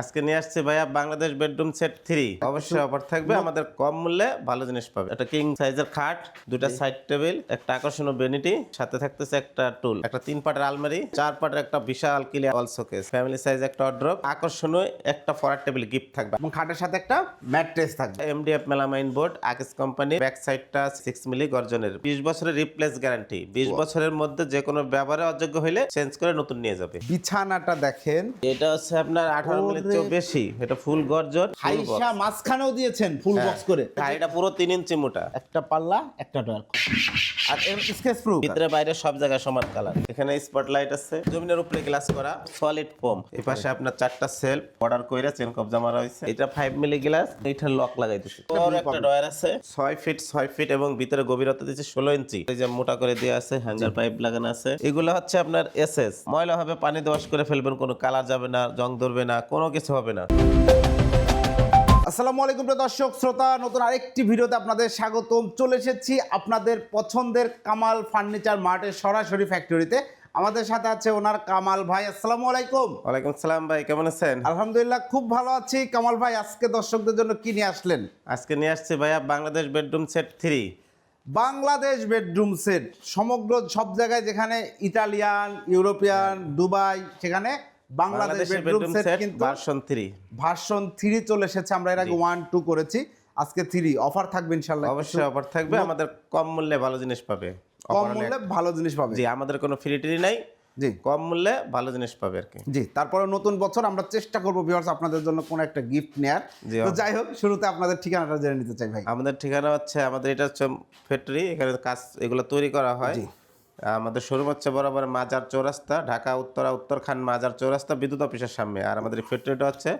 আজকে নিয়ে আসছে ভাইয়া বাংলাদেশ বেডরুম সেট থ্রি। অবশ্যই অফার থাকবে আমাদের কম মূল্যে ভালো জিনিস পাবে। একটা কিং সাইজের খাট দুটা সাইড টেবিল একটা আকর্ষণীয় বেনিটি সাথে থাকতেছে একটা টুল একটা তিন পাটের আলমারি চার পাটের একটা বিশাল clear all showcase family size একটা অড্রপ আকর্ষণীয় একটা ফরার টেবিল গিফট থাকবে। এবং খাটের সাথে একটা ম্যাট্রেস থাকবে। এমডিএফ মেলামাইন বোর্ড আকিস কোম্পানি ব্যাক সাইডটা সিক্স মিলি গর্জনের। বিশ বছরের রিপ্লেস গ্যারান্টি বিশ বছরের মধ্যে যে কোনো ব্যবহারে অযোগ্য হইলে চেঞ্জ করে নতুন নিয়ে যাবে। বিছানাটা দেখেন। এটা হচ্ছে আপনার আঠারো মিলির চেয়েও বেশি এটা ফুল গর্জন হাইসা মাঝখানেও দিয়েছেন ফুল বক্স করে। আর এটা পুরো তিন ইঞ্চি মোটা। একটা পাল্লা একটা ডয়ার আর স্কেচ প্রুফ ভিতরে বাইরে সব জায়গায় সমান কালার। এখানে স্পটলাইট আছে। জমিনের উপরে গ্লাস করা সলিড ফোম এই পাশে আপনার চারটা সেলফ অর্ডার কইরা চেন কবজা মারা হয়েছে এটা ফাইভ মিলি গ্লাস এটা লক লাগাই দিচ্ছে বড় একটা ডয়ার আছে। ছয় ফিট ছয় ফিট এবং ভিতরে গভীরতা দিচ্ছে ষোলো ইঞ্চি। এই যে মোটা করে দেওয়া আছে হ্যাঙ্গার পাইপ লাগানো আছে। এগুলো হচ্ছে আপনার এসএস ময়লা হবে পানি দেওয়াশ করে ফেলবেন কোনো কালার যাবে না জং ধরবে না কোনো কিছু হবে না। আসসালামু আলাইকুম প্রিয় দর্শক শ্রোতা নতুন আরেকটি ভিডিওতে আপনাদের স্বাগতম। চলে এসেছি আপনাদের পছন্দের কামাল ফার্নিচার মার্টের সরাসরি ফ্যাক্টরিতে আমাদের সাথে আছে ওনার কামাল ভাই আসসালামু আলাইকুম। ওয়ালাইকুম সালাম ভাই কেমন আছেন? আলহামদুলিল্লাহ খুব ভালো আছি। কামাল ভাই আজকে দর্শকদের জন্য কি নিয়ে আসলেন? আজকে নিয়ে আসছে ভাইয়া Bangladesh bedroom set three. Bangladesh bedroom set সমগ্র সব জায়গায় যেখানে ইটালিয়ান ইউরোপিয়ান দুবাই সেখানে বাংলাদেশ বেডরুম সেট কিন্তু ভার্সন থ্রি ভার্সন থ্রি চলে এসেছে। আমরা এর আগে ওয়ান টু করেছি। আজকে থ্রি অফার থাকবে ইনশাল্লাহ অবশ্যই অফার থাকবে। আমাদের কম মূল্যে ভালো জিনিস পাবে। কম মূল্যে ভালো জিনিস পাবে। জি আমাদের কোনো ফ্রি টিরি নাই। জি। কম মূল্যে ভালো জিনিস পাবে আর কি। জি তারপরে নতুন বছর আমরা চেষ্টা করব ভিউয়ার্স আপনাদের জন্য কোনো একটা গিফট নেয়ার। তো যাই হোক শুরুতে আপনাদের ঠিকানাটা জেনে নিতে চাই ভাই। আমাদের ঠিকানা হচ্ছে আমাদের এটা হচ্ছে ফ্যাক্টরি এখানে কাজ এগুলো তৈরি করা হয়। জি। আমাদের শোরুম হচ্ছে বরাবর মাজার চৌরাস্তা ঢাকা উত্তরা উত্তরখান মাজার চৌরাস্তা বিদ্যুৎ অফিসের সামনে। আর আমাদের ফ্যাক্টরিটা হচ্ছে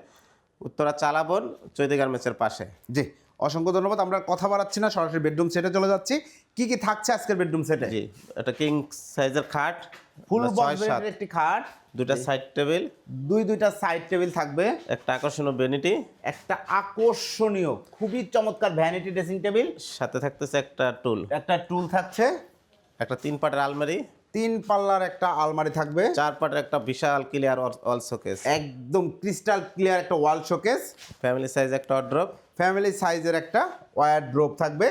উত্তরা চালাবন চৈতি গার্মেন্টসের পাশে। জি অসংখ্য ধন্যবাদ। আমরা কথা বাড়াচ্ছি না সরাসরি বেডরুম সেটে চলে যাচ্ছি। কি কি থাকছে আজকের বেডরুম সেটে জি এটা কিং সাইজের খাট ফুল ছয় বক্স একটি খাট। দুইটা সাইড টেবিল দুই দুইটা সাইড টেবিল থাকবে। একটা আকর্ষণীয় ভ্যানিটি একটা আকর্ষণীয় খুবই চমৎকার ভ্যানিটি ড্রেসিং টেবিল সাথে থাকতেছে একটা টুল একটা টুল থাকছে। একটা তিন পাটের আলমারি তিন পাল্লার একটা আলমারি থাকবে। চার পাটের একটা বিশাল ক্লিয়ার অল শোকেস একদম ক্রিস্টাল ক্লিয়ার একটা ওয়াল শোকেস ফ্যামিলি সাইজ একটা অড্রপ ফ্যামিলি সাইজের একটা ওয়ার ড্রপ থাকবে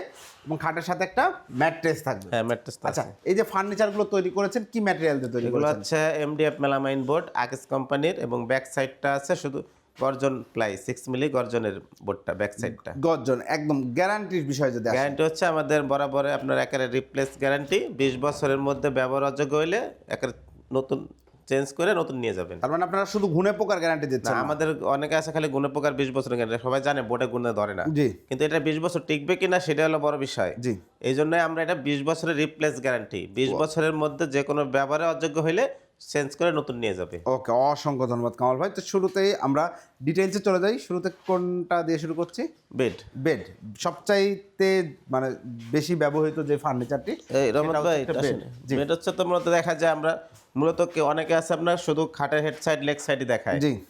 এবং খাটের সাথে একটা ম্যাট্রেস থাকবে। হ্যাঁ ম্যাট্রেস আচ্ছা এই যে ফার্নিচারগুলো তৈরি করেছেন কি ম্যাটেরিয়াল দিয়ে তৈরি এগুলো হচ্ছে এমডিএফ মেলামাইন বোর্ড আকিস কোম্পানির এবং ব্যাক সাইডটা আছে শুধু গর্জন প্লাই সিক্স মিলি গর্জনের বোর্ডটা ব্যাক সাইডটা গর্জন একদম গ্যারান্টির বিষয় যদি গ্যারান্টি হচ্ছে আমাদের বরাবর আপনার একেবারে রিপ্লেস গ্যারান্টি বিশ বছরের মধ্যে ব্যবহার অযোগ্য হইলে একেবারে নতুন চেঞ্জ করে নতুন নিয়ে যাবেন। তার মানে আপনারা শুধু ঘুনে পোকার গ্যারান্টি দিচ্ছেন না। আমাদের অনেকে আছে খালি গুণে পোকার বিশ বছরের গ্যারান্টি সবাই জানে বোর্ডে গুণে ধরে না। জি। কিন্তু এটা বিশ বছর টিকবে কিনা সেটা হলো বড় বিষয়। জি। এই জন্যই আমরা এটা বিশ বছরের রিপ্লেস গ্যারান্টি বিশ বছরের মধ্যে যে কোনো ব্যবহারে অযোগ্য হইলে চেঞ্জ করে নতুন নিয়ে যাবে। ওকে অসংখ্য ধন্যবাদ কামাল ভাই। তো শুরুতেই আমরা ডিটেলসে চলে যাই। শুরুতে কোনটা দিয়ে শুরু করছি? বেড বেড সবচাইতে মানে বেশি ব্যবহৃত যে ফার্নিচারটি ভাই বেড হচ্ছে তো মূলত দেখা যায় আমরা মূলত কে- অনেকে আছে আপনার শুধু খাটের হেড সাইড লেগ সাইডই দেখায় জি।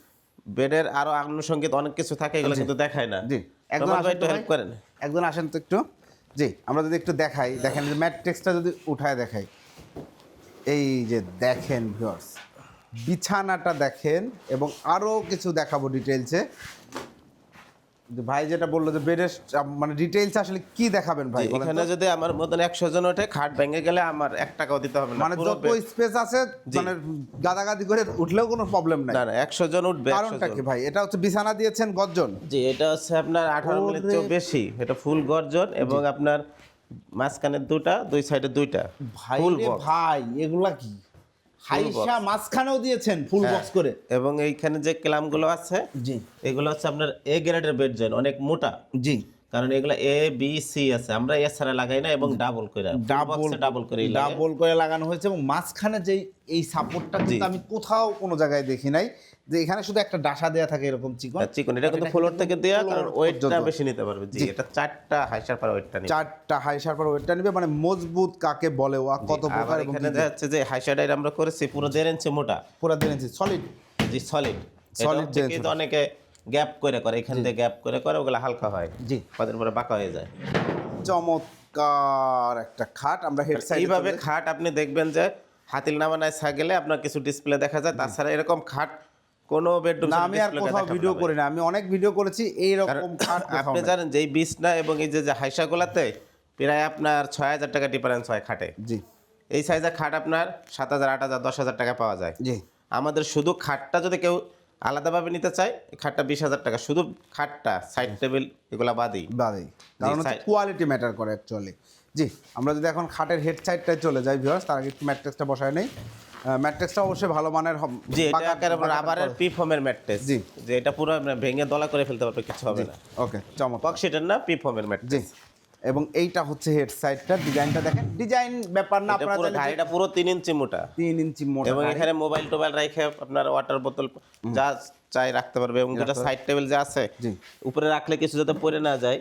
বেডের আরও আনুষঙ্গিক অনেক কিছু থাকে এগুলো কিন্তু দেখায় না। জি। একজন আসেন একটু হেল্প। করেন। একজন আসেন তো একটু। জি আমরা যদি একটু দেখাই দেখেন যে ম্যাট্রিক্সটা যদি উঠায় দেখাই। এই যে দেখেন ভিউয়ার্স বিছানাটা দেখেন এবং আরও কিছু দেখাবো ডিটেলসে ভাই যেটা বলল যে বেডের মানে ডিটেলস আসলে কি দেখাবেন ভাই? এখানে যদি আমার মতন একশো জন ওঠে খাট ভেঙে গেলে আমার এক টাকাও দিতে হবে না মানে যত স্পেস আছে। মানে গাদাগাদি করে উঠলেও কোনো প্রবলেম নাই। না না একশো জন উঠবে 100 কারণটা কি ভাই? এটা হচ্ছে বিছানা দিয়েছেন গর্জন। জি এটা হচ্ছে আপনার আঠারো মিনিট বেশি। এটা ফুল গর্জন এবং আপনার মাঝখানে দুটা দুই সাইডে দুইটা। ভাই ভাই এগুলা কি? হাইসা মাঝখানেও দিয়েছেন ফুল হ্যাঁ। বক্স করে। এবং এইখানে যে ক্লামগুলো আছে জি। এগুলো হচ্ছে আপনার এ গ্রেডের বেড জয়েন অনেক মোটা। জি। কারণ এগুলো এ বি সি আছে। আমরা এ ছাড়া লাগাই না এবং ডাবল করে ডাবল ডাবল করে ডাবল করে লাগানো হয়েছে এবং মাঝখানে যেই এই সাপোর্টটা কিন্তু আমি কোথাও কোনো জায়গায় দেখি নাই যে এখানে শুধু একটা ডাসা দেয়া থাকে এরকম চিকন। চিকন। এটা কিন্তু ফ্লোর থেকে দেওয়া কারণ ওয়েটটা বেশি নিতে পারবে। জি এটা চারটা হাইসার পার ওয়েটটা নিবে। চারটা হাইসার পর ওয়েটটা নিবে মানে মজবুত কাকে বলে ও কত প্রকার এবং এখানে দেখা যাচ্ছে যে হাই হাইসারটা আমরা করেছি পুরো দেড় ইঞ্চি মোটা। পুরো দিনেছি সলিড জি সলিড সলিড দেড় অনেকে গ্যাপ করে করে এখান থেকে গ্যাপ করে করে ওগুলো হালকা হয়। জি। কদিন পরে বাঁকা হয়ে যায়। চমৎকার একটা খাট আমরা হেড সাইড এইভাবে খাট আপনি দেখবেন যে হাতিল নামানায় গেলে আপনার কিছু ডিসপ্লে দেখা যায়। তাছাড়া এরকম খাট কোনো বেডরুম না আমি আর কোথাও ভিডিও করি না। আমি অনেক ভিডিও করেছি এইরকম খাট আপনি জানেন যে এই বিছনা এবং এই যে যে হাইসাগুলাতে প্রায় আপনার ছয় হাজার টাকা ডিফারেন্স হয় খাটে। জি। এই সাইজের খাট আপনার সাত হাজার আট হাজার দশ হাজার টাকা পাওয়া যায়। জি। আমাদের শুধু খাটটা যদি কেউ আলাদাভাবে নিতে চাই খাটটা বিশ হাজার টাকা। শুধু খাটটা সাইড টেবিল এগুলা বাদেই। বাদেই। কারণ কোয়ালিটি ম্যাটার করে অ্যাকচুয়ালি জি আমরা যদি এখন খাটের হেড সাইডটায় চলে যাই ভিউয়ার্স তার আগে একটু ম্যাট্রেক্সটা বসায় নেই। ম্যাট্রেক্সটা অবশ্যই ভালো মানের যে এটা একেবারে রাবারের পি ফোমের ম্যাট্রেস জি। যে এটা পুরো মানে ভেঙে দলা করে ফেলতে পারবে কিছু হবে না। ওকে চমৎকার। পক্সিটের না পি ফোমের ম্যাট্রেস জি এবং এইটা হচ্ছে হেড সাইডটা ডিজাইনটা দেখেন। ডিজাইন ব্যাপার না আপনারা পুরো গাড়িটা পুরো তিন ইঞ্চি মোটা। তিন ইঞ্চি মোটা এবং এখানে মোবাইল টোবাইল রেখে আপনার ওয়াটার বোতল যা চাই রাখতে পারবে এবং যেটা সাইড টেবিল যা আছে জি। উপরে রাখলে কিছু যাতে পড়ে না যায়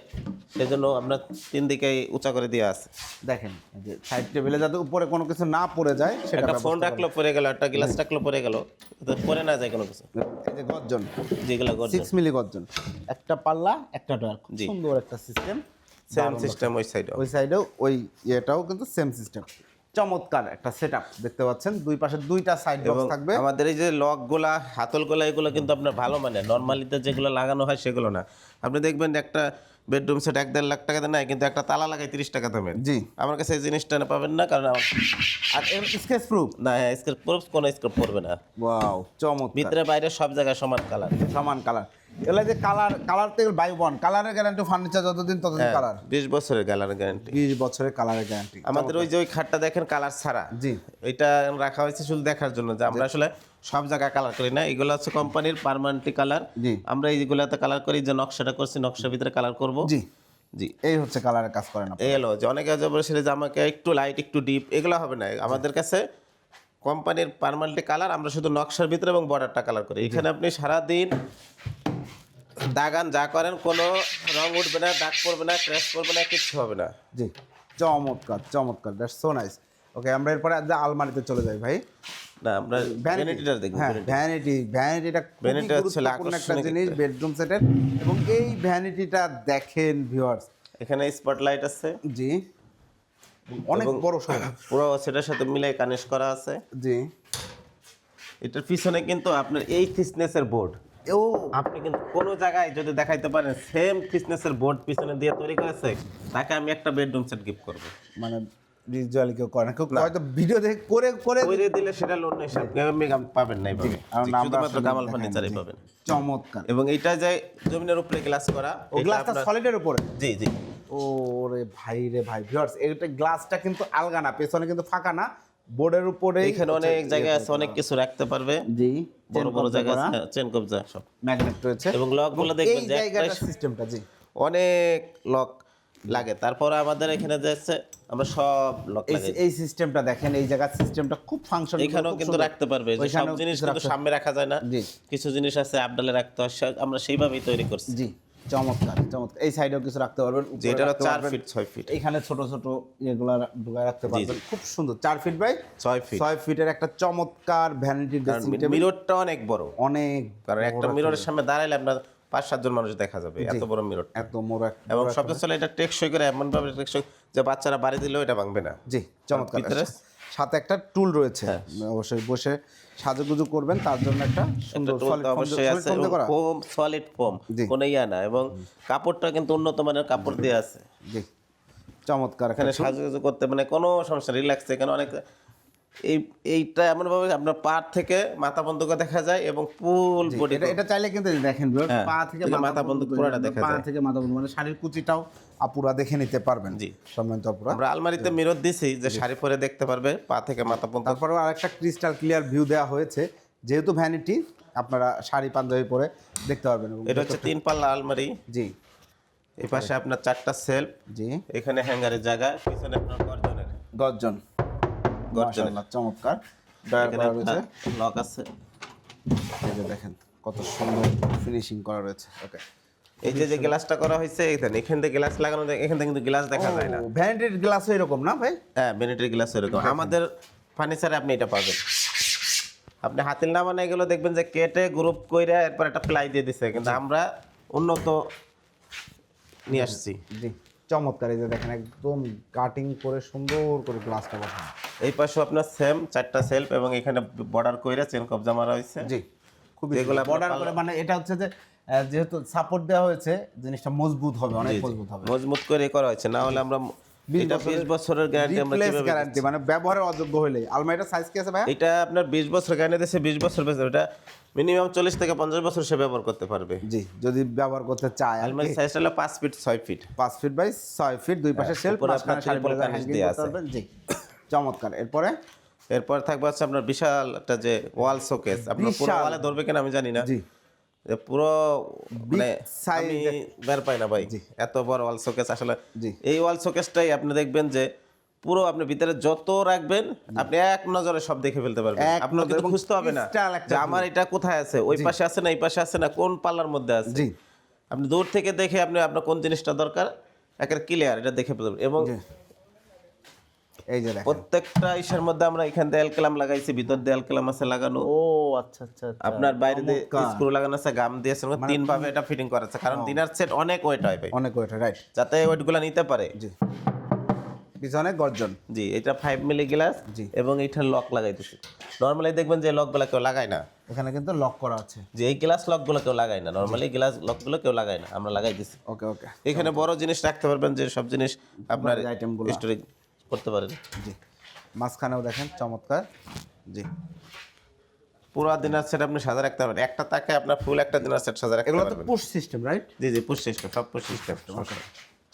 সেজন্য আপনার তিন দিকে উঁচা করে দিয়ে আছে। দেখেন যে সাইড টেবিলে যাতে উপরে কোনো কিছু না পড়ে যায় সেটা একটা ফোন রাখল পড়ে গেল একটা গ্লাস রাখল পড়ে গেল পড়ে না যায় কোনো কিছু। এই যে গর্জন। যেগুলো করছে সিক্স মিলি গর্জন। একটা পাল্লা একটা ডয়ার সুন্দর একটা সিস্টেম সেম সিস্টেম ওই সাইডে ওই সাইডেও ওই ইয়েটাও কিন্তু সেম সিস্টেম চমৎকার একটা সেটআপ দেখতে পাচ্ছেন? দুই পাশে দুইটা সাইড বক্স থাকবে। আমাদের এই যে লকগুলা হাতল এগুলো কিন্তু আপনার ভালো মানে। নর্মালিতে যেগুলো লাগানো হয় সেগুলো না। আপনি দেখবেন একটা বেডরুম সেট এক দেড় লাখ টাকাতে নেয় কিন্তু একটা তালা লাগাই তিরিশ টাকা দামের জি। আমার কাছে এই জিনিসটা না পাবেন না কারণ আর স্কেচ প্রুফ না হ্যাঁ স্ক্রিপ্ট প্রুফ কোনো স্ক্রিপ্ট পড়বে না। ওয়াও চমৎকার। ভিতরে বাইরে সব জায়গায় সমান কালার সমান কালার এগুলো যে কালার কালার থেকে বাই ওয়ান কালারের গ্যারান্টি ফার্নিচার যতদিন ততদিন কালার বিশ বছরের কালার গ্যারান্টি বিশ বছরের কালারের গ্যারান্টি আমাদের ওই যে ওই খাটটা দেখেন কালার ছাড়া। জি। এটা রাখা হয়েছে শুধু দেখার জন্য যে আমরা আসলে সব জায়গায় কালার করি না। এগুলো হচ্ছে কোম্পানির পার্মানেন্ট কালার জি। আমরা এইগুলাতে কালার করি যে নকশাটা করছি নকশার ভিতরে কালার করব। জি। জি। এই হচ্ছে কালারের কাজ করেন এই হলো যে অনেকে যে বলেছিল যে আমাকে একটু লাইট একটু ডিপ এগুলো হবে না। আমাদের কাছে কোম্পানির পার্মানেন্ট কালার আমরা শুধু নকশার ভিতরে এবং বর্ডারটা কালার করি। এখানে আপনি সারা দিন দাগান যা করেন কোনো রং উঠবে না দাগ পড়বে না ক্র্যাশ করবে না কিচ্ছু হবে না। জি চমৎকার চমৎকার দ্যাটস সো নাইস ওকে আমরা এরপরে আজ আলমারিতে চলে যাই ভাই। না আমরা ভ্যানিটিটা দেখব হ্যাঁ ভ্যানিটি ভ্যানিটিটা Vanity হচ্ছে একটা জিনিস বেডরুম সেটের এবং এই ভ্যানিটিটা দেখেন ভিউয়ার্স এখানে স্পটলাইট আছে। জি অনেক বড় সড়ো পুরো সেটার সাথে মিলাই কানেক্ট করা আছে। জি। এটার পিছনে কিন্তু আপনার এই থিসনেসের বোর্ড ও। আপনি কিন্তু কোনো জায়গায় যদি দেখাইতে পারেন সেম থিসনেসের বোর্ড পিছনে দিয়ে তৈরি করেছে তাকে আমি একটা বেডরুম সেট গিফট করব। মানে ভিজুয়ালি কেউ করে না। কেউ হয়তো ভিডিও দেখে করে করে তৈরি দিলে সেটা লোন হিসাব আপনি পাবেন না শুধুমাত্র কামাল ফার্নিচারই পাবেন। চমৎকার। এবং এইটা যে জমিনের উপরে গ্লাস করা ও গ্লাসটা সলিডের উপরে? জি জি। ও রে ভাই রে ভাই ভিউয়ার্স এটা গ্লাসটা কিন্তু আলগা না পেছনে কিন্তু ফাঁকা না। বোর্ডের উপরে এখানে অনেক জায়গায় আছে অনেক কিছু রাখতে পারবে। জি বড় বড় জায়গা আছে চেন কবজা সব। ম্যাগনেট রয়েছে। এবং লকগুলো দেখবেন যে জায়গাটার সিস্টেমটা জি। অনেক লক লাগে। তারপরে আমাদের এখানে যাচ্ছে আমরা সব লক এই লাগাই এই সিস্টেমটা দেখেন এই জায়গার সিস্টেমটা খুব ফাংশন এখানেও কিন্তু রাখতে পারবে যে সব জিনিস কিন্তু সামনে রাখা যায় না। জি। কিছু জিনিস আছে আপডালে রাখতে হয় আমরা সেইভাবেই তৈরি করছি। জি। চমৎকার চমৎকার। এই সাইডেও কিছু রাখতে পারবেন যে উপরে এটা হলো রাখতে চার ফিট ছয় ফিট এখানে ছোট ছোট এগুলা ঢুকায় রাখতে পারবেন। খুব সুন্দর চার ফিট বাই ছয় ফিট ছয় ফিটের একটা চমৎকার ভ্যানিটি মিররটা অনেক বড়। অনেক কারণ একটা মিররের সামনে দাঁড়াইলে আপনার পাঁচ সাতজন মানুষ দেখা যাবে এত বড় মিরর এত এক এবং সবচেয়ে চলে এটা টেকসই করে এমন ভাবে টেকসই যে বাচ্চারা বাড়ি দিলেও এটা ভাঙবে না। জি চমৎকার? সাথে একটা টুল রয়েছে। হ্যাঁ। অবশ্যই বসে সাজুগুজু করবেন তার জন্য একটা সুন্দর অবশ্যই আছে? Foam solid foam. কোনো ইয়া না। এবং কাপড়টা কিন্তু উন্নত মানের কাপড় দিয়ে আছে। চমৎকার এখানে সাজুগুজু করতে মানে কোনো সমস্যা রিল্যাক্স এখানে অনেক এই এইটা এমনভাবে আপনার পা থেকে মাথা বন্ধ করে দেখা যায় এবং ফুল বডি এটা চাইলে কিন্তু দেখেন হ্যাঁ, পা থেকে মাথা পর্যন্ত পুরোটা দেখা যায়। পা থেকে মাথা পর্যন্ত মানে শাড়ির কুচিটাও আপুরা দেখে নিতে পারবেন জি। সম্মানিত আপুরা। আমরা আলমারিতে মিরর দিছি যে শাড়ি পরে দেখতে পারবে পা থেকে মাথা পর্যন্ত তারপরে আরেকটা ক্রিস্টাল ক্লিয়ার ভিউ দেওয়া হয়েছে যেহেতু ভ্যানিটি আপনারা শাড়ি পাঞ্জাবি পরে দেখতে পারবেন এটা হচ্ছে তিন পাল্লা আলমারি। জি। এই পাশে আপনার চারটা সেলফ জি। এখানে হ্যাঙ্গারের জায়গা পিছনে আপনার গর্জনের। গর্জন। মাশাআল্লাহ, চমৎকার। ডয়ার করা রয়েছে লক আছে। এই যে দেখেন কত সুন্দর ফিনিশিং করা রয়েছে। ওকে এই যে যে গ্লাসটা করা হয়েছে এখানে এখান থেকে গ্লাস লাগানো এখান থেকে কিন্তু গ্লাস দেখা যায় না। ভ্যানিটির গ্লাস এরকম না ভাই? হ্যাঁ বেনেটের গ্লাস এরকম। আমাদের ফার্নিচারে আপনি এটা পাবেন। আপনি হাতিল না মানে এগুলো দেখবেন যে কেটে গ্রুপ কইরা এরপর একটা প্লাই দিয়ে দিছে। কিন্তু আমরা উন্নত নিয়ে আসছি। জি চমৎকার। এই যে দেখেন একদম কাটিং করে সুন্দর করে গ্লাসটা বসানো। এই পাশে আপনার সেম চারটা সেলফ এবং এখানে বর্ডার কইরা চেন কবজা মারা হয়েছে জি খুবই যেগুলো আপনার বর্ডার করে মানে এটা হচ্ছে যে যেহেতু সাপোর্ট দেওয়া হয়েছে জিনিসটা মজবুত হবে অনেক মজবুত হবে। মজবুত করে করা হয়েছে। না হলে আমরা এটা বিশ বছরের গ্যারান্টি আমরা গ্যারান্টি মানে ব্যবহারের অযোগ্য হলে আলমারিটার সাইজ কি আছে ভাই এটা আপনার বিশ বছর গ্যারান্টি দিচ্ছে বিশ বছর বেঁচে এটা মিনিমাম চল্লিশ থেকে পঞ্চাশ বছর সে ব্যবহার করতে পারবে। জি যদি ব্যবহার করতে চায় আলমারি সাইজটা হলো পাঁচ ফিট ছয় ফিট পাঁচ ফিট বাই ছয় ফিট দুই পাশে শেলফ উপরে মাঝখানে সারি দেয়া আছে। জি। চমৎকার। এরপরে? এরপর থাকবে হচ্ছে আপনার বিশাল একটা যে ওয়াল শোকেস। আপনার পুরো ওয়ালে ধরবে কিনা আমি জানি না। জি। যে পুরো মানে আমি বের পাই না ভাই। এত বড় ওয়াল শোকেস আসলে এই ওয়াল শোকেসটাই আপনি দেখবেন যে পুরো আপনি ভিতরে যত রাখবেন আপনি এক নজরে সব দেখে ফেলতে পারবেন। আপনার কিন্তু খুঁজতে হবে না যে আমার এটা কোথায় আছে ওই পাশে আছে না এই পাশে আছে না কোন পাল্লার মধ্যে আছে। জি। আপনি দূর থেকে দেখে আপনি আপনার কোন জিনিসটা দরকার একের ক্লিয়ার এটা দেখে ফেলবেন এবং। এই যে প্রত্যেকটা ইসের মধ্যে আমরা এখান দেয়াল কালাম লাগাইছি ভিতর দেয়াল কালাম আছে লাগানো। ও আচ্ছা আচ্ছা আপনার বাইরে দিয়ে স্ক্রু লাগানো আছে গাম দিয়েছে তিন ভাবে এটা ফিটিং করা আছে কারণ দিনার সেট অনেক ওয়েট হয় ভাই। অনেক ওয়েট রাইট যাতে ওয়েটগুলো নিতে পারে। জি। পিছনে গর্জন। জি এটা ফাইভ মিলি গ্লাস জি। এবং এটা লক লাগাইতেছি। নর্মালি দেখবেন যে লকগুলো কেউ লাগায় না। এখানে কিন্তু লক করা আছে। যে এই গ্লাস লকগুলো কেউ লাগায় না। নর্মালি গ্লাস লকগুলো কেউ লাগায় না আমরা লাগাই দিছি ওকে ওকে। এখানে বড় জিনিস রাখতে পারবেন যে সব জিনিস আপনার। স্টোরেজ করতে পারেন। জি। মাঝখানেও দেখেন চমৎকার। জি। পুরো দিনার সেট আপনি সাজা রাখতে পারবেন। একটা তাকে আপনার ফুল একটা দিনার সেট সাজা রাখতে এগুলো তো পুশ সিস্টেম রাইট জি জি পুশ সিস্টেম সব পুশ সিস্টেম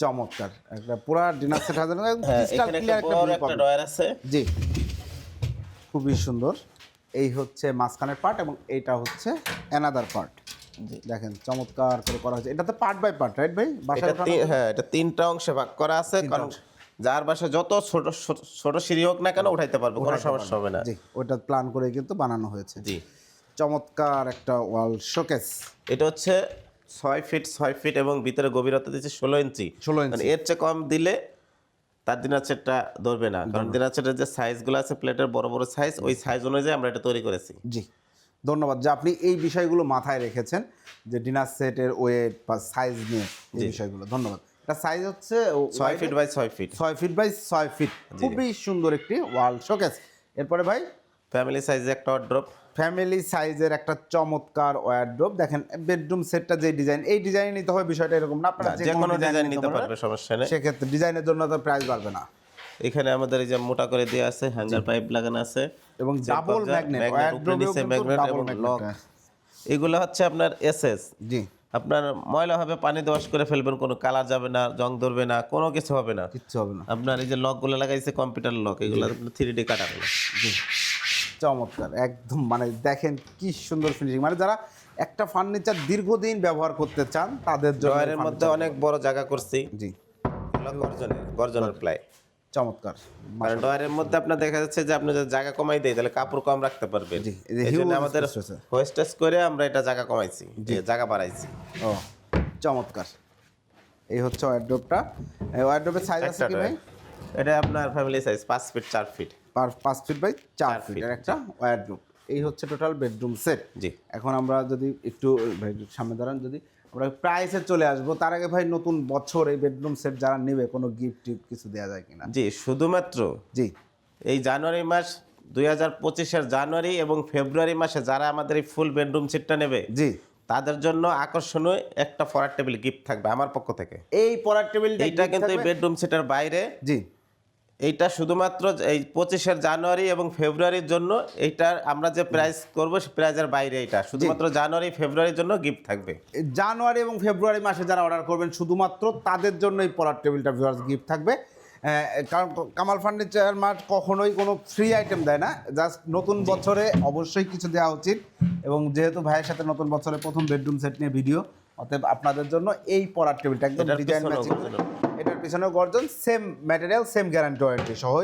চমৎকার। একটা পুরা ডিনার সেট হ্যাঁ এখানে ক্লিয়ার একটা একটা বড় একটা ডয়ার আছে। জি। খুবই সুন্দর। এই হচ্ছে মাঝখানের পার্ট এবং এইটা হচ্ছে অ্যানাদার পার্ট দেখেন চমৎকার করে করা হয়েছে। এটা তো পার্ট বাই পার্ট রাইট ভাই? হ্যাঁ এটা তিনটা অংশে ভাগ করা আছে। কারণ যার বাসা যত ছোট ছোট- সিঁড়ি হোক না কেন উঠাইতে পারবে কোনো সমস্যা হবে না। জি ওটা প্ল্যান করে কিন্তু বানানো হয়েছে। জি। চমৎকার একটা ওয়াল শোকেস। এটা হচ্ছে ছয় ফিট ছয় ফিট এবং ভিতরে গভীরতা দিচ্ছে ষোলো ইঞ্চি। 16 ইঞ্চি। মানে এর চেয়ে কম দিলে তার দিনার সেটটা ধরবে না। কারণ দিনার সেটের যে সাইজগুলো আছে প্লেটের বড় বড় সাইজ ওই সাইজ অনুযায়ী আমরা এটা তৈরি করেছি। জি ধন্যবাদ। যে আপনি এই বিষয়গুলো মাথায় রেখেছেন যে ডিনার সেটের ওয়েট বা সাইজ নিয়ে এই বিষয়গুলো ধন্যবাদ। এটা সাইজ হচ্ছে ছয় ফিট বাই ছয় ফিট ছয় ফিট বাই ছয় ফিট খুবই সুন্দর একটি ওয়াল শোকেস এরপরে ভাই? ফ্যামিলি সাইজে একটা ড্রপ ফ্যামিলি সাইজের একটা চমৎকার ওয়ারড্রোব দেখেন বেডরুম সেটটা যে ডিজাইন এই ডিজাইন নিতে হবে বিষয়টা এরকম না। আপনারা যে কোনো ডিজাইন নিতে পারবে সমস্যা নেই। সেক্ষেত্রে ডিজাইনের জন্য তো প্রাইস বাড়বে না। এখানে আমাদের এই যে মোটা করে দেওয়া আছে হ্যাঙ্গার পাইপ লাগানো আছে এবং ডাবল ম্যাগনেট নিচে কিন্তু এবং লক এগুলো হচ্ছে আপনার এসএস জি। আপনার ময়লা হবে পানি দোয়াশ করে ফেলবেন কোনো কালার যাবে না জং ধরবে না কোনো কিছু হবে না। কিচ্ছু হবে না। আপনার এই যে লকগুলো লাগাইছে কম্পিউটার লক এগুলো থ্রি ডি কাটা হলো জি। চমৎকার একদম মানে দেখেন কি সুন্দর ফিনিশিং মানে যারা একটা ফার্নিচার দীর্ঘদিন ব্যবহার করতে চান তাদের ড্রয়ারের মধ্যে অনেক বড় জায়গা করছি। জি। গর্জনের গর্জনের প্লাই। চমৎকার। কারণ ড্রয়ারের মধ্যে আপনার দেখা যাচ্ছে যে আপনি যদি জায়গা কমাই দেয় তাহলে কাপড় কম রাখতে পারবে জি, এই জন্য আমাদের হোয়েস্টেজ করে আমরা এটা জায়গা কমাইছি জায়গা বাড়াইছি। ও চমৎকার। এই হচ্ছে ওয়ারড্রোবটা এই ওয়ারড্রোবের সাইজ আছে কি ভাই? এটা আপনার ফ্যামিলি সাইজ পাঁচ ফিট চার ফিট পাঁচ ফিট বাই চার feet, একটা ওয়ারড্রোব এই হচ্ছে টোটাল বেডরুম সেট জি। এখন আমরা যদি একটু সামনে দাঁড়ান যদি আমরা প্রাইসে চলে আসব। তার আগে ভাই নতুন বছর এই বেডরুম সেট যারা নেবে কোনো গিফট টিফট কিছু দেওয়া যায় কিনা? জি শুধুমাত্র জি। এই জানুয়ারি মাস দুই হাজার পঁচিশের জানুয়ারি এবং ফেব্রুয়ারি মাসে যারা আমাদের এই ফুল বেডরুম সিটটা নেবে জি। তাদের জন্য আকর্ষণীয় একটা ফরার টেবিল গিফট থাকবে আমার পক্ষ থেকে। এই পড়ার টেবিলটা এইটা কিন্তু এই বেডরুম সেটের বাইরে। জি। এইটা শুধুমাত্র এই পঁচিশের জানুয়ারি এবং ফেব্রুয়ারির জন্য এইটার আমরা যে প্রাইস করব প্রাইজের বাইরে এটা শুধুমাত্র জানুয়ারি ফেব্রুয়ারির জন্য গিফট থাকবে। জানুয়ারি এবং ফেব্রুয়ারি মাসে যারা অর্ডার করবেন শুধুমাত্র তাদের জন্য এই পড়ার টেবিলটা ভিউয়ার্স গিফট থাকবে। কারণ কামাল ফার্নিচার মার্ট কখনোই কোনো ফ্রি আইটেম দেয় না। জাস্ট নতুন বছরে অবশ্যই কিছু দেওয়া উচিত। এবং যেহেতু ভাইয়ের সাথে নতুন বছরে প্রথম বেডরুম সেট নিয়ে ভিডিও অতএব আপনাদের জন্য এই পড়ার টেবিলটা একদম ডিজাইন ম্যাচিং পিছনেও গর্জন same material same guarantee warranty সহ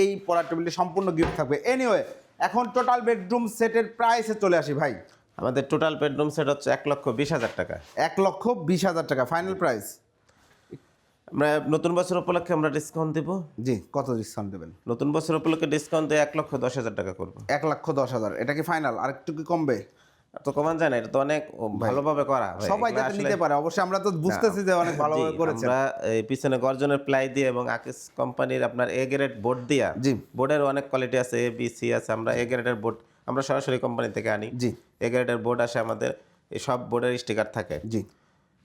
এই পড়ার টেবিলটি সম্পূর্ণ গিফট থাকবে। এনিওয়ে এখন টোটাল বেডরুম সেটের প্রাইসে চলে আসি ভাই। আমাদের টোটাল বেডরুম সেট হচ্ছে এক লক্ষ বিশ হাজার টাকা। এক লক্ষ বিশ হাজার টাকা ফাইনাল প্রাইস আমরা নতুন বছর উপলক্ষে আমরা ডিসকাউন্ট দেব? জি কত ডিসকাউন্ট দেবেন? নতুন বছর উপলক্ষে ডিসকাউন্ট দিয়ে এক লক্ষ দশ হাজার টাকা করব। এক লক্ষ দশ হাজার এটা কি ফাইনাল আর একটু কি কমবে? তো কমান যায় না এটা তো অনেক ভালোভাবে করা। সবাই যাতে নিতে পারে। অবশ্যই আমরা তো বুঝতেছি যে অনেক ভালোভাবে করেছে আমরা এই পিছনে গর্জনের প্লাই দিয়ে এবং আকিস কোম্পানির আপনার এ গ্রেড বোর্ড দিয়া জি। বোর্ডের অনেক কোয়ালিটি আছে এ বি সি আছে আমরা এ গ্রেডের বোর্ড আমরা সরাসরি কোম্পানি থেকে আনি। জি। এই গাড়িটার বোর্ড আসে আমাদের এই সব বোর্ডের স্টিকার থাকে। জি।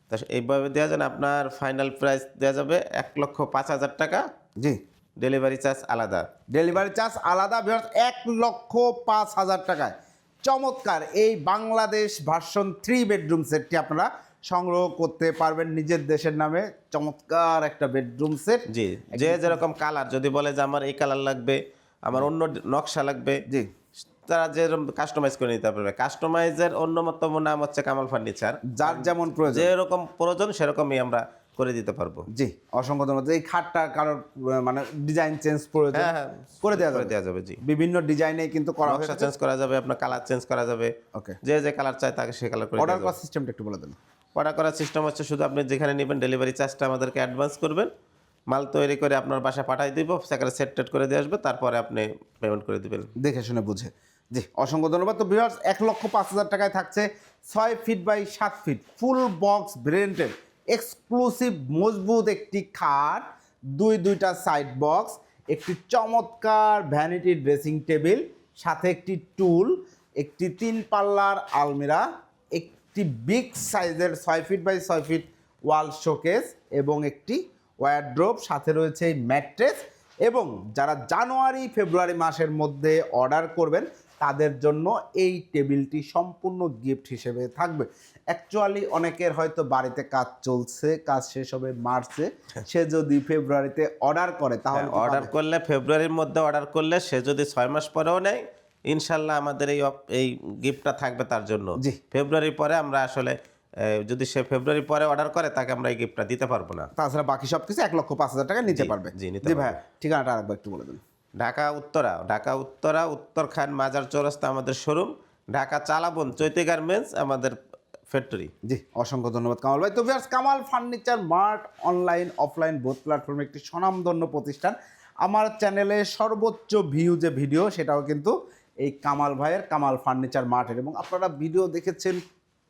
তা এইভাবে দেওয়া যাবে আপনার ফাইনাল প্রাইস দেওয়া যাবে এক লক্ষ পাঁচ হাজার টাকা। জি। ডেলিভারি চার্জ আলাদা। ডেলিভারি চার্জ আলাদা এক লক্ষ পাঁচ হাজার টাকায়। চমৎকার। এই বাংলাদেশ ভার্সন থ্রি বেডরুম সেটটি আপনারা সংগ্রহ করতে পারবেন নিজের দেশের নামে। চমৎকার একটা বেডরুম সেট। জি যে যেরকম কালার যদি বলে যে আমার এই কালার লাগবে আমার অন্য নকশা লাগবে জি। তারা যেরকম কাস্টমাইজ করে নিতে পারবে। কাস্টমাইজের অন্যতম নাম হচ্ছে কামাল ফার্নিচার। যার যেমন প্রয়োজন। যেরকম প্রয়োজন সেরকমই আমরা করে দিতে পারব। জি অসংখ্য ধন্যবাদ। এই খাটটা কারোর মানে ডিজাইন চেঞ্জ হ্যাঁ করে দেওয়া যাবে। দেওয়া যাবে জি। বিভিন্ন ডিজাইনে কিন্তু করা চেঞ্জ করা যাবে আপনার কালার চেঞ্জ করা যাবে। ওকে যে যে কালার চায় তাকে সে কালার করে অর্ডার করার সিস্টেমটা একটু বলে দেন। অর্ডার করার সিস্টেম হচ্ছে শুধু আপনি যেখানে নেবেন ডেলিভারি চার্জটা আমাদেরকে অ্যাডভান্স করবেন। মাল তৈরি করে আপনার বাসায় পাঠিয়ে দিব সেখানে সেট টেট করে দিয়ে আসবে তারপরে আপনি পেমেন্ট করে দিবেন। দেখে শুনে বুঝে। জি অসংখ্য ধন্যবাদ। তো ভিউয়ার্স এক লক্ষ পাঁচ হাজার টাকায় থাকছে ছয় ফিট বাই সাত ফিট ফুল বক্স ব্রেন্টের এক্সক্লুসিভ মজবুত একটি খাট, দুই দুইটা সাইড বক্স একটি চমৎকার ভ্যানিটি ড্রেসিং টেবিল সাথে একটি টুল একটি তিন পাল্লার আলমিরা, একটি বিগ সাইজের ছয় ফিট বাই ছয় ফিট ওয়াল শোকেস এবং একটি ওয়ারড্রোপ সাথে রয়েছে ম্যাট্রেস এবং যারা জানুয়ারি, ফেব্রুয়ারি মাসের মধ্যে অর্ডার করবেন তাদের জন্য এই টেবিলটি সম্পূর্ণ গিফট হিসেবে থাকবে। অ্যাকচুয়ালি অনেকের হয়তো বাড়িতে কাজ চলছে কাজ শেষ হবে মার্চে। সে যদি ফেব্রুয়ারিতে অর্ডার করে তাহলে অর্ডার করলে ফেব্রুয়ারির মধ্যে অর্ডার করলে সে যদি ছয় মাস পরেও নেয় ইনশাল্লাহ আমাদের এই এই গিফটটা থাকবে তার জন্য। জি। ফেব্রুয়ারি পরে আমরা আসলে যদি সে ফেব্রুয়ারি পরে অর্ডার করে তাকে আমরা এই গিফটটা দিতে পারব না। তাছাড়া বাকি সব কিছু এক লক্ষ পাঁচ হাজার টাকা নিতে পারবে। জি। ভাই ঠিকানাটা আরেকবার একটু বলে দিন। ঢাকা উত্তরা ঢাকা উত্তরা, উত্তরখান, মাজার চৌরাস্তা আমাদের শোরুম, ঢাকা চালাবন চৈতি গার্মেন্টস আমাদের ফ্যাক্টরি। জি, অসংখ্য ধন্যবাদ কামাল ভাই। তো viewers, Kamal furniture mart online, offline, both প্ল্যাটফর্মে একটি স্বনামধন্য প্রতিষ্ঠান। আমার চ্যানেলে সর্বোচ্চ ভিউ যে ভিডিও, সেটাও কিন্তু এই কামাল ভাইয়ের কামাল ফার্নিচার মার্টের। এবং আপনারা ভিডিও দেখেছেন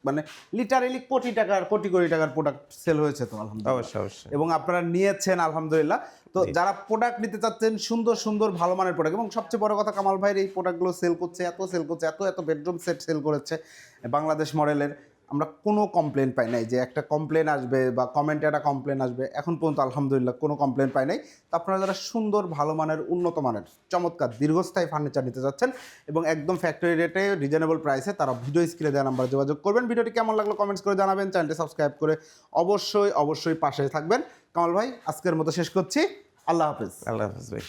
মানে লিটারেলি কোটি টাকার কোটি কোটি টাকার প্রোডাক্ট সেল হয়েছে তো আলহামদুলিল্লাহ। অবশ্যই অবশ্যই। এবং আপনারা নিয়েছেন আলহামদুলিল্লাহ। তো যারা প্রোডাক্ট নিতে চাচ্ছেন সুন্দর সুন্দর ভালো মানের প্রোডাক্ট এবং সবচেয়ে বড় কথা কামাল ভাইয়ের এই প্রোডাক্টগুলো সেল করছে এত সেল করছে এত এত বেডরুম সেট সেল করেছে বাংলাদেশ মডেলের আমরা কোনো কমপ্লেন পাই নাই যে একটা কমপ্লেন আসবে বা কমেন্টে একটা কমপ্লেন আসবে। এখন পর্যন্ত আলহামদুলিল্লাহ কোনো কমপ্লেন পাই নাই। তো আপনারা যারা সুন্দর, ভালো মানের, উন্নত মানের, চমৎকার, দীর্ঘস্থায়ী ফার্নিচার নিতে যাচ্ছেন এবং একদম ফ্যাক্টরি রেটে রিজনেবল প্রাইসে তারা ভিডিও স্ক্রিনে দেওয়া নাম্বারে যোগাযোগ করবেন। ভিডিওটি কেমন লাগল কমেন্টস করে জানাবেন। চ্যানেলটি সাবস্ক্রাইব করে অবশ্যই অবশ্যই পাশে থাকবেন। কামাল ভাই, আজকের মতো শেষ করছি। আল্লাহ হাফেজ। আল্লাহ হাফিজ ভাই।